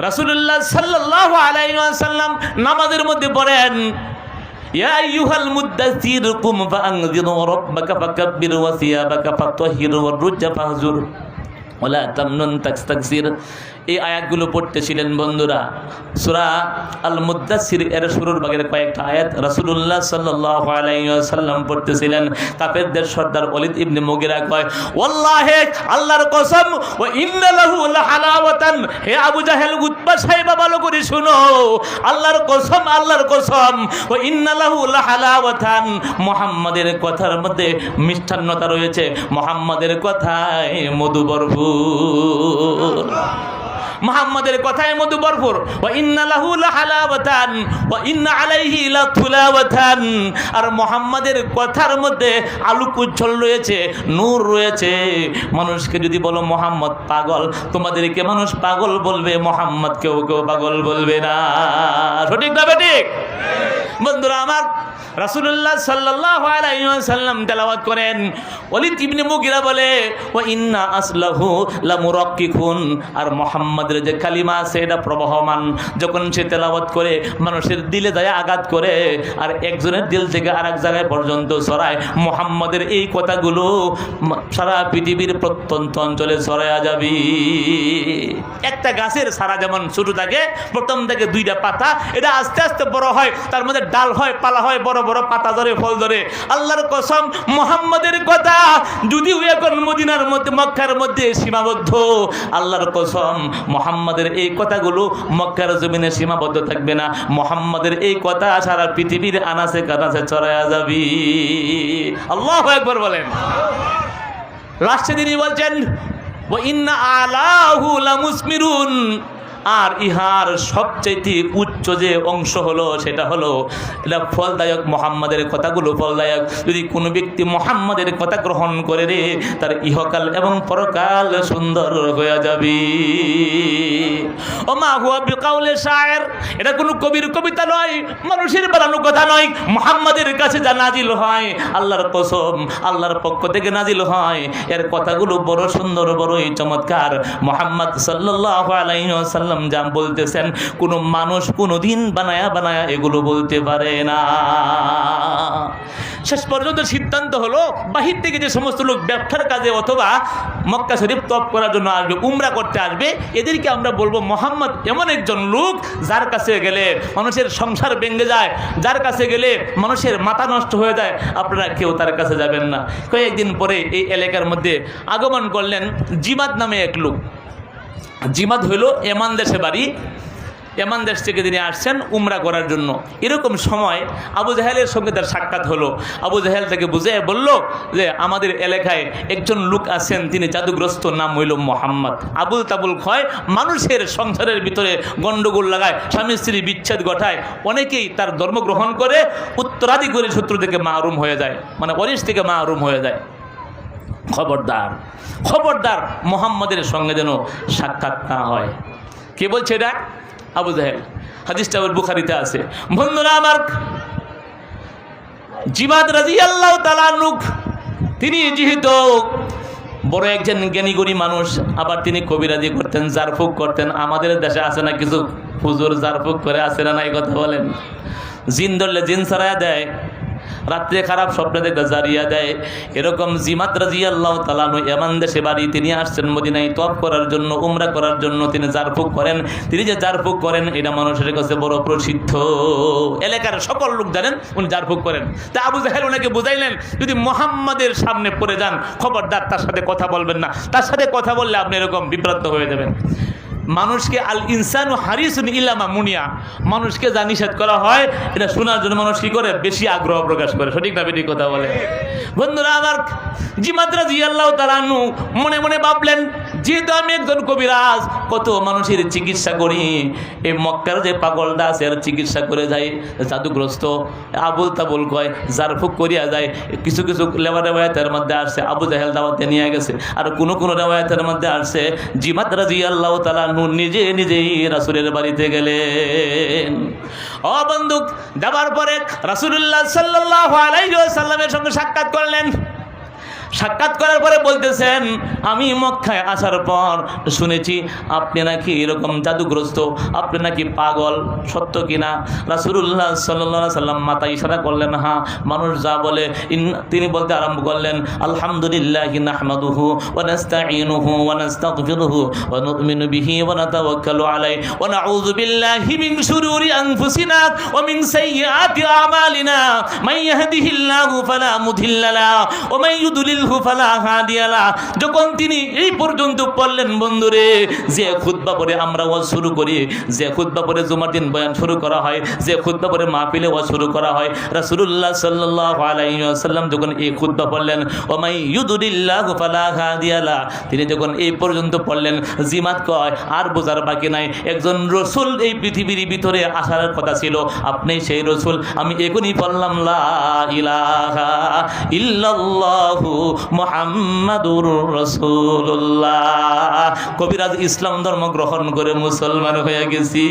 রাসূলুল্লাহ সাল্লাল্লাহু আলাইহি ওয়াসাল্লাম নামাজের মধ্যে পড়েন يا أيها المدثر قم فأنذر ربك فكبر وثيابك فطهر والرجل فاهجر ওলা তামনুন তাকস্তাকসির। এই আয়াতগুলো পড়তেছিলেন বন্ধুরা। সূরা আল মুদ্দাসির এর শুরুর ভাগের কয়েকটা আয়াত রাসূলুল্লাহ সাল্লাল্লাহু আলাইহি ওয়াসাল্লাম পড়তেছিলেন। কাফেরদের সর্দার ওয়ালিদ ইবনে মুগিরা কয়, ওয়াল্লাহি, আল্লাহর কসম, ওয়া ইন্না লাহু লাহালাওয়াতান। হে আবু জাহেল উতবা সাহেব, ভালো করে শুনো। আল্লাহর কসম আল্লাহর কসম। ওয়া ইন্না লাহু লাহালাওয়াতান। মুহাম্মাদের কথার মধ্যে মিষ্টান্নতা রয়েছে। মোহাম্মদের কথায় মধু মুহাম্মাদের কথায় মধু ভরপুর ওয়া ইন্না লাহু লাহালাওয়াতান, ওয়া ইন্না আলাইহি আর মোহাম্মদের কথার মধ্যে আলোক উজ্জ্বল রয়েছে, নূর রয়েছে। মানুষকে যদি বলো, মোহাম্মদ পাগল তোমাদেরকে মানুষ পাগল বলবে, মোহাম্মদ কেউ কেউ পাগল বলবে না। সঠিক না ঠিক বন্ধুরা, আমার রাসূলুল্লাহ সাল্লাল্লাহু আলাইহি ওয়াসাল্লাম তেলাওয়াত করেন। ওয়ালিদ ইবনে মুগিরা বলে, ওয়া ইন্না আসলাহু লামুরাক্কিকুন আর মুহাম্মাদের যে কালিমা আছে, এটা প্রবাহমান। যখন সে তেলাওয়াত করে, মানুষের দিলে যায় আঘাত করে, আর একজনের দিল থেকে আরেক জায়গায় পর্যন্ত ছড়ায়। মোহাম্মদের এই কথাগুলো সারা পৃথিবীর প্রত্যন্ত অঞ্চলে ছড়ায়া যাবি। একটা গাছের সারা যেমন ছোট থাকে, প্রথম থেকে দুইটা পাতা, এটা আস্তে আস্তে বড় হয়। তার মধ্যে ডাল হয়, পালা হয়, বড় বড় পাতা ধরে, ফল ধরে। আল্লাহর কসম, মোহাম্মদের কথা যদিও এখন মদিনার মধ্যে, মক্কার মধ্যে সীমাবদ্ধ, আল্লাহর কসম, মোহাম্মদের এই কথাগুলো মক্কার জমিনে সীমাবদ্ধ থাকবে না। মোহাম্মদের এই কথা সারা পৃথিবীর আনাসে কানাসে ছড়ায়া যাবি। আল্লাহ একবার বলেন। লাস্টে তিনি বলছেন ইন্না আলাহু লামুসমিরুন। আর ইহার সবচাইতে উচ্চ যে অংশ হলো, সেটা হলো, এটা ফলদায়ক মোহাম্মদের কথাগুলো ফলদায়ক। যদি কোনো ব্যক্তি মোহাম্মদের কথা গ্রহণ করে রে, তার ইহকাল এবং পরকাল সুন্দর হয়ে যাবে। ও মা হুয়া বিকাউলে শায়ের, এটা কোনো কবির কবিতা নয়, মানুষের বানানো কথা নয়। মোহাম্মদের কাছে যা নাজিল হয়, আল্লাহর কসম, আল্লাহর পক্ষ থেকে নাজিল হয়। এর কথাগুলো বড় সুন্দর, বড়ই চমৎকার। মোহাম্মদ সাল্লাহ আলাইসাল্লাম যা বলতেছেন, কোনো মানুষ কোনো দিন বানায়া বানায়া এগুলো বলতে পারে না। শেষ পর্যন্ত সিদ্ধান্ত হলো, বাহির থেকে যে সমস্ত লোক ব্যবসার কাজে অথবা মক্কা শরীফ তপ করার জন্য আসবে, উমরা করতে আসবে, এদেরকে আমরা বলব, মোহাম্মদ এমন একজন লোক যার কাছে গেলে মানুষের সংসার ভেঙে যায়, যার কাছে গেলে মানুষের মাথা নষ্ট হয়ে যায়, আপনারা কেউ তার কাছে যাবেন না। কয়েকদিন পরে এই এলাকার মধ্যে আগমন করলেন জিমাদ নামে এক লোক। জিমাদ হইল এমান দেশে বাড়ি, এমান দেশ থেকে তিনি আসছেন উমরা করার জন্য। এরকম সময় আবু জাহেলের সঙ্গে তার সাক্ষাৎ হলো। আবু জাহেল তাকে বুঝে বলল যে, আমাদের এলাকায় একজন লোক আছেন, তিনি জাদুগ্রস্ত নাম হইল মোহাম্মদ। আবুল তাবুল খয় মানুষের সংসারের ভিতরে গণ্ডগোল লাগায়, স্বামী স্ত্রী বিচ্ছেদ ঘটায়। অনেকেই তার ধর্ম গ্রহণ করে, উত্তরাধিকারী শত্রু থেকে মাহরুম হয়ে যায়। মানে অরিশ থেকে মাহরুম হয়ে যায়। খবরদার খবরদার মোহাম্মদের সঙ্গে যেন সাক্ষাৎ না হয়। কে বলছে এটা? আবু জাহেল। হাদিসটা ওর বুখারিতে আছে। বন্ধুরা আমার, জিমাদ রাজি আল্লাহ তালানুক তিনি যেহেতু বড় একজন জ্ঞানীগুণী মানুষ, আবার তিনি কবিরাজি করতেন, জারফুক করতেন, আমাদের দেশে আছে না কিছু? হুজুর জারফুক করে আছে না এই কথা বলেন। জিন ধরলে জিন সারায়া দেয়। রাত্রে খারাপ স্বপ্ন দেখে জারিয়া দেয়। এরকম জিমাত রাজি আল্লাহ তালানু এমান দেশে বাড়ি তিনি আসছেন মদিনায় তপ করার জন্য, উমরা করার জন্য তিনি জারফুক করেন। তিনি যে জারফুক করেন, এটা মানুষের কাছে বড় প্রসিদ্ধ। এলাকার সকল লোক জানেন, উনি জারফুক করেন। তা আবু জাহেল ওনাকে বুঝাইলেন, যদি মোহাম্মদের সামনে পড়ে যান, খবরদার তার সাথে কথা বলবেন না। তার সাথে কথা বললে আপনি এরকম বিভ্রান্ত হয়ে যাবেন। মানুষকে আল ইনসান ও হারিসুন ইলামা মুনিয়া মানুষকে যা নিষেধ করা হয়, এটা শোনার জন্য মানুষ কি করে? বেশি আগ্রহ প্রকাশ করে। সঠিক না বেটি কথা বলে? বন্ধুরা, আমার জিমাদ্রাজ ইয়াল্লাহ তালানু মনে মনে ভাবলেন যেহেতু আমি একজন কবিরাজ কত মানুষের চিকিৎসা করি? এই মক্কার যে পাগলটা আছে, এর চিকিৎসা করে যায়, জাদুগ্রস্ত। আবুল তাবুল কয় জারফুক করিয়া যায়, কিছু কিছু লেবার রেওয়ায়তের মধ্যে আসছে। আবু জাহেল দাওয়াতে নিয়ে গেছে। আর কোনো কোনো রেওয়ায়তের মধ্যে আসছে, জিমাত রাজি আল্লাহ তালানু নিজে নিজেই রাসুলের বাড়িতে গেলেন। ও বন্দুক, যাবার পরে রাসুলুল্লাহ সাল্লাহ আলাইসাল্লামের সঙ্গে সাক্ষাৎ করলেন। সাক্ষাৎ করার পরে বলতেছেন, আমি মক্কায় আসার পর শুনেছি আপনি নাকি এরকম জাদুগ্রস্ত, আপনি নাকি পাগল, সত্য কিনা? রাসুল্লাহ সাল্লাহ সাল্লাম মাতা ইশারা করলেন হ্যাঁ মানুষ যা বলে তিনি বলতে আরম্ভ করলেন, আলহামদুলিল্লাহ নাহমাদুহু ওয়া নাস্তাঈনুহু ওয়া নু'মিনু বিহি ওয়া নাতাওয়াক্কালু আলাইহি ওয়া নাউযু বিল্লাহি মিন শুরুরি আনফুসিনা ওয়া মিন সাইয়্যাতি আমালিনা। মান ইয়াহদিহিল্লাহু ফালা মুদিল্লা ওয়া মান যখন তিনি এই পর্যন্ত পড়লেন, বন্ধুরে, যে খুতবা পড়ে আমরা ওয়াজ শুরু করি, যে খুতবা পড়ে জুমার দিন বয়ান শুরু করা হয়, যে খুতবা পড়ে মাহফিলে ওয়াজ শুরু করা হয়, রাসূলুল্লাহ সাল্লাল্লাহু আলাইহি ওয়াসাল্লাম যখন এই খুতবা পড়লেন ওয়া মান ইউদ্লিল্লাহু ফালা হাদিয়া তিনি যখন এই পর্যন্ত পড়লেন, জিমাত কয়, আর বোঝার বাকি নাই, একজন রসুল এই পৃথিবীর ভিতরে আসার কথা ছিল, আপনি সেই রসুল, আমি এখনই বললাম লা ইলাহা ইল্লাল্লাহু মুহাম্মাদুর রসুল্লাহ কবিরাজ ইসলাম ধর্ম গ্রহণ করে মুসলমান হয়ে গেছি।